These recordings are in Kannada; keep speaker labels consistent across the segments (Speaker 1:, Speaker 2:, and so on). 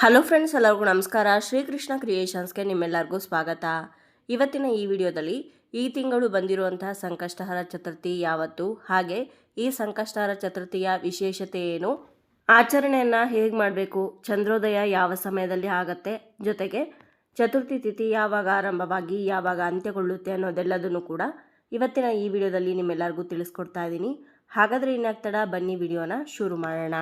Speaker 1: ಹಲೋ ಫ್ರೆಂಡ್ಸ್, ಎಲ್ಲರಿಗೂ ನಮಸ್ಕಾರ. ಶ್ರೀಕೃಷ್ಣ ಕ್ರಿಯೇಷನ್ಸ್ಗೆ ನಿಮ್ಮೆಲ್ಲರಿಗೂ ಸ್ವಾಗತ. ಇವತ್ತಿನ ಈ ವಿಡಿಯೋದಲ್ಲಿ ಈ ತಿಂಗಳು ಬಂದಿರುವಂತಹ ಸಂಕಷ್ಟಹರ ಚತುರ್ಥಿ ಯಾವತ್ತು, ಹಾಗೆ ಈ ಸಂಕಷ್ಟಹರ ಚತುರ್ಥಿಯ ವಿಶೇಷತೆ ಏನು, ಆಚರಣೆಯನ್ನು ಹೇಗೆ ಮಾಡಬೇಕು, ಚಂದ್ರೋದಯ ಯಾವ ಸಮಯದಲ್ಲಿ ಆಗತ್ತೆ, ಜೊತೆಗೆ ಚತುರ್ಥಿ ತಿಥಿ ಯಾವಾಗ ಆರಂಭವಾಗಿ ಯಾವಾಗ ಅಂತ್ಯಗೊಳ್ಳುತ್ತೆ ಅನ್ನೋದೆಲ್ಲದನ್ನು ಕೂಡ ಇವತ್ತಿನ ಈ ವಿಡಿಯೋದಲ್ಲಿ ನಿಮ್ಮೆಲ್ಲರಿಗೂ ತಿಳಿಸ್ಕೊಡ್ತಾ ಇದ್ದೀನಿ. ಹಾಗಾದರೆ ಇನ್ನಾಗ್ತಡ ಬನ್ನಿ ವಿಡಿಯೋನ ಶುರು ಮಾಡೋಣ.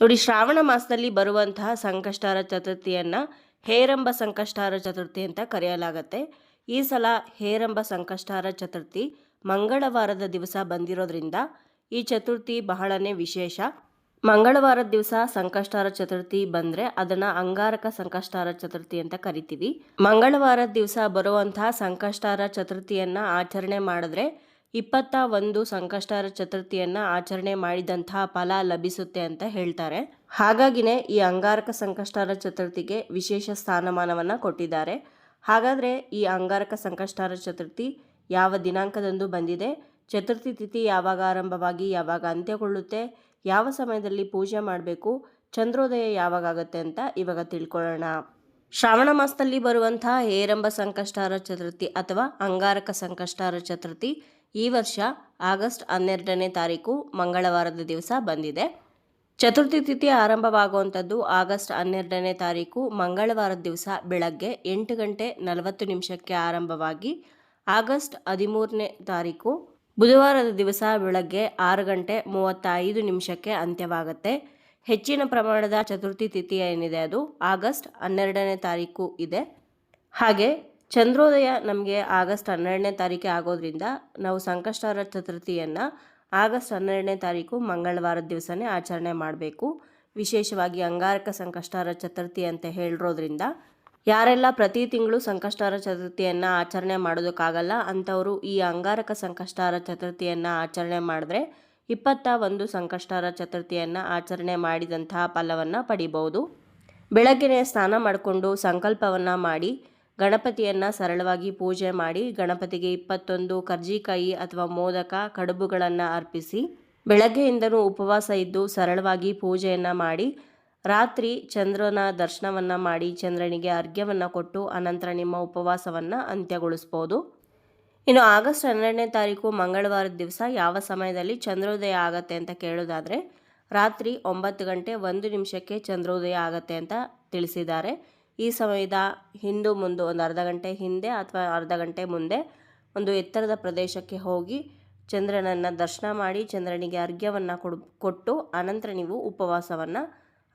Speaker 1: ನೋಡಿ, ಶ್ರಾವಣ ಮಾಸದಲ್ಲಿ ಬರುವಂತಹ ಸಂಕಷ್ಟಾರ ಚತುರ್ಥಿಯನ್ನು ಹೇರಂಬ ಸಂಕಷ್ಟಾರ ಚತುರ್ಥಿ ಅಂತ ಕರೆಯಲಾಗತ್ತೆ. ಈ ಸಲ ಹೇರಂಬ ಸಂಕಷ್ಟಾರ ಚತುರ್ಥಿ ಮಂಗಳವಾರದ ದಿವಸ ಬಂದಿರೋದ್ರಿಂದ ಈ ಚತುರ್ಥಿ ಬಹಳನೇ ವಿಶೇಷ. ಮಂಗಳವಾರದ ದಿವಸ ಸಂಕಷ್ಟಾರ ಚತುರ್ಥಿ ಬಂದರೆ ಅದನ್ನು ಅಂಗಾರಕ ಸಂಕಷ್ಟಾರ ಚತುರ್ಥಿ ಅಂತ ಕರಿತೀವಿ. ಮಂಗಳವಾರದ ದಿವಸ ಬರುವಂತಹ ಸಂಕಷ್ಟಾರ ಚತುರ್ಥಿಯನ್ನು ಆಚರಣೆ ಮಾಡಿದ್ರೆ ಇಪ್ಪತ್ತ ಒಂದು ಸಂಕಷ್ಟಾರ ಚತುರ್ಥಿಯನ್ನು ಆಚರಣೆ ಮಾಡಿದಂತಹ ಫಲ ಲಭಿಸುತ್ತೆ ಅಂತ ಹೇಳ್ತಾರೆ. ಹಾಗಾಗಿನೇ ಈ ಅಂಗಾರಕ ಸಂಕಷ್ಟಾರ ಚತುರ್ಥಿಗೆ ವಿಶೇಷ ಸ್ಥಾನಮಾನವನ್ನು ಕೊಟ್ಟಿದ್ದಾರೆ. ಹಾಗಾದರೆ ಈ ಅಂಗಾರಕ ಸಂಕಷ್ಟಾರ ಚತುರ್ಥಿ ಯಾವ ದಿನಾಂಕದಂದು ಬಂದಿದೆ? ಚತುರ್ಥಿ ತಿಥಿ ಯಾವಾಗ ಆರಂಭವಾಗಿ, ಯಾವಾಗ ಅಂತ್ಯಗೊಳ್ಳುತ್ತೆ? ಯಾವ ಸಮಯದಲ್ಲಿ ಪೂಜೆ ಮಾಡಬೇಕು? ಚಂದ್ರೋದಯ ಯಾವಾಗ ಆಗುತ್ತೆ ಅಂತ ಇವಾಗ ತಿಳ್ಕೊಳ್ಳೋಣ. ಶ್ರಾವಣ ಮಾಸದಲ್ಲಿ ಬರುವಂತಹ ಹೇರಂಬ ಸಂಕಷ್ಟಾರ ಚತುರ್ಥಿ ಅಥವಾ ಅಂಗಾರಕ ಸಂಕಷ್ಟಾರ ಚತುರ್ಥಿ ಈ ವರ್ಷ ಆಗಸ್ಟ್ ಹನ್ನೆರಡನೇ ತಾರೀಕು ಮಂಗಳವಾರದ ದಿವಸ ಬಂದಿದೆ. ಚತುರ್ಥಿ ತಿಥಿ ಆರಂಭವಾಗುವಂಥದ್ದು ಆಗಸ್ಟ್ ಹನ್ನೆರಡನೇ ತಾರೀಕು ಮಂಗಳವಾರದ ದಿವಸ ಬೆಳಗ್ಗೆ ಎಂಟು ಗಂಟೆ ನಲವತ್ತು ನಿಮಿಷಕ್ಕೆ ಆರಂಭವಾಗಿ ಆಗಸ್ಟ್ ಹದಿಮೂರನೇ ತಾರೀಕು ಬುಧವಾರದ ದಿವಸ ಬೆಳಗ್ಗೆ ಆರು ಗಂಟೆ ಮೂವತ್ತೈದು ನಿಮಿಷಕ್ಕೆ ಅಂತ್ಯವಾಗುತ್ತೆ. ಹೆಚ್ಚಿನ ಪ್ರಮಾಣದ ಚತುರ್ಥಿ ತಿಥಿ ಏನಿದೆ ಅದು ಆಗಸ್ಟ್ ಹನ್ನೆರಡನೇ ತಾರೀಕು ಇದೆ. ಹಾಗೆ ಚಂದ್ರೋದಯ ನಮಗೆ ಆಗಸ್ಟ್ ಹನ್ನೆರಡನೇ ತಾರೀಕೆ ಆಗೋದ್ರಿಂದ ನಾವು ಸಂಕಷ್ಟಾರ ಚತುರ್ಥಿಯನ್ನು ಆಗಸ್ಟ್ ಹನ್ನೆರಡನೇ ತಾರೀಕು ಮಂಗಳವಾರದ ದಿವಸನೇ ಆಚರಣೆ ಮಾಡಬೇಕು. ವಿಶೇಷವಾಗಿ ಅಂಗಾರಕ ಸಂಕಷ್ಟಾರ ಚತುರ್ಥಿ ಅಂತ ಹೇಳಿರೋದ್ರಿಂದ ಯಾರೆಲ್ಲ ಪ್ರತಿ ತಿಂಗಳು ಸಂಕಷ್ಟಾರ ಚತುರ್ಥಿಯನ್ನು ಆಚರಣೆ ಮಾಡೋದಕ್ಕಾಗಲ್ಲ, ಅಂಥವರು ಈ ಅಂಗಾರಕ ಸಂಕಷ್ಟಾರ ಚತುರ್ಥಿಯನ್ನು ಆಚರಣೆ ಮಾಡಿದ್ರೆ ಇಪ್ಪತ್ತ ಒಂದು ಸಂಕಷ್ಟಾರ ಚತುರ್ಥಿಯನ್ನು ಆಚರಣೆ ಮಾಡಿದಂತಹ ಫಲವನ್ನು ಪಡಿಬೋದು ಬೆಳಗ್ಗೆನೇ ಸ್ನಾನ ಮಾಡಿಕೊಂಡು ಸಂಕಲ್ಪವನ್ನು ಮಾಡಿ ಗಣಪತಿಯನ್ನು ಸರಳವಾಗಿ ಪೂಜೆ ಮಾಡಿ ಗಣಪತಿಗೆ ಇಪ್ಪತ್ತೊಂದು ಕರ್ಜಿಕಾಯಿ ಅಥವಾ ಮೋದಕ ಕಡುಬುಗಳನ್ನು ಅರ್ಪಿಸಿ ಬೆಳಗ್ಗೆಯಿಂದಲೂ ಉಪವಾಸ ಇದ್ದು ಸರಳವಾಗಿ ಪೂಜೆಯನ್ನು ಮಾಡಿ ರಾತ್ರಿ ಚಂದ್ರನ ದರ್ಶನವನ್ನು ಮಾಡಿ ಚಂದ್ರನಿಗೆ ಅರ್ಘ್ಯವನ್ನು ಕೊಟ್ಟು ಅನಂತರ ನಿಮ್ಮ ಉಪವಾಸವನ್ನು ಅಂತ್ಯಗೊಳಿಸ್ಬೋದು. ಇನ್ನು ಆಗಸ್ಟ್ ಹನ್ನೆರಡನೇ ತಾರೀಕು ಮಂಗಳವಾರದ ದಿವಸ ಯಾವ ಸಮಯದಲ್ಲಿ ಚಂದ್ರೋದಯ ಆಗತ್ತೆ ಅಂತ ಕೇಳೋದಾದರೆ ರಾತ್ರಿ ಒಂಬತ್ತು ಗಂಟೆ ಒಂದು ನಿಮಿಷಕ್ಕೆ ಚಂದ್ರೋದಯ ಆಗತ್ತೆ ಅಂತ ತಿಳಿಸಿದ್ದಾರೆ. ಈ ಸಮಯದ ಹಿಂದು ಮುಂದೆ, ಒಂದು ಅರ್ಧ ಗಂಟೆ ಹಿಂದೆ ಅಥವಾ ಅರ್ಧ ಗಂಟೆ ಮುಂದೆ ಒಂದು ಎತ್ತರದ ಪ್ರದೇಶಕ್ಕೆ ಹೋಗಿ ಚಂದ್ರನನ್ನು ದರ್ಶನ ಮಾಡಿ, ಚಂದ್ರನಿಗೆ ಅರ್ಘ್ಯವನ್ನು ಕೊಡು, ಕೊಟ್ಟು ಅನಂತರ ನೀವು ಉಪವಾಸವನ್ನು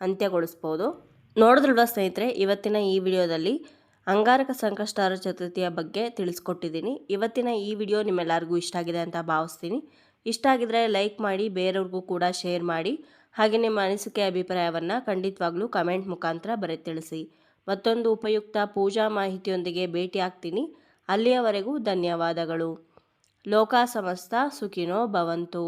Speaker 1: ಅಂತ್ಯಗೊಳಿಸ್ಬೋದು. ನೋಡಿದ್ರಲ್ವ ಸ್ನೇಹಿತರೆ, ಇವತ್ತಿನ ಈ ವಿಡಿಯೋದಲ್ಲಿ ಅಂಗಾರಕ ಸಂಕಷ್ಟಾರ ಚತುರ್ಥಿಯ ಬಗ್ಗೆ ತಿಳಿಸ್ಕೊಟ್ಟಿದ್ದೀನಿ. ಇವತ್ತಿನ ಈ ವಿಡಿಯೋ ನಿಮ್ಮೆಲ್ಲರಿಗೂ ಇಷ್ಟ ಆಗಿದೆ ಅಂತ ಭಾವಿಸ್ತೀನಿ. ಇಷ್ಟ ಆಗಿದ್ರೆ ಲೈಕ್ ಮಾಡಿ, ಬೇರೆಯವ್ರಿಗೂ ಕೂಡ ಶೇರ್ ಮಾಡಿ. ಹಾಗೆ ನಿಮ್ಮ ಅನಿಸಿಕೆ, ಅಭಿಪ್ರಾಯವನ್ನು ಖಂಡಿತವಾಗ್ಲೂ ಕಮೆಂಟ್ ಮುಖಾಂತರ ಬರೆ ತಿಳಿಸಿ. ಮತ್ತೊಂದು ಉಪಯುಕ್ತ ಪೂಜಾ ಮಾಹಿತಿಯೊಂದಿಗೆ ಭೇಟಿ ಆಗ್ತೀನಿ ಅಲ್ಲಿಯವರೆಗೂ ಧನ್ಯವಾದಗಳು. ಲೋಕ ಸಮಸ್ತ ಸುಖಿನೋ ಭವಂತು.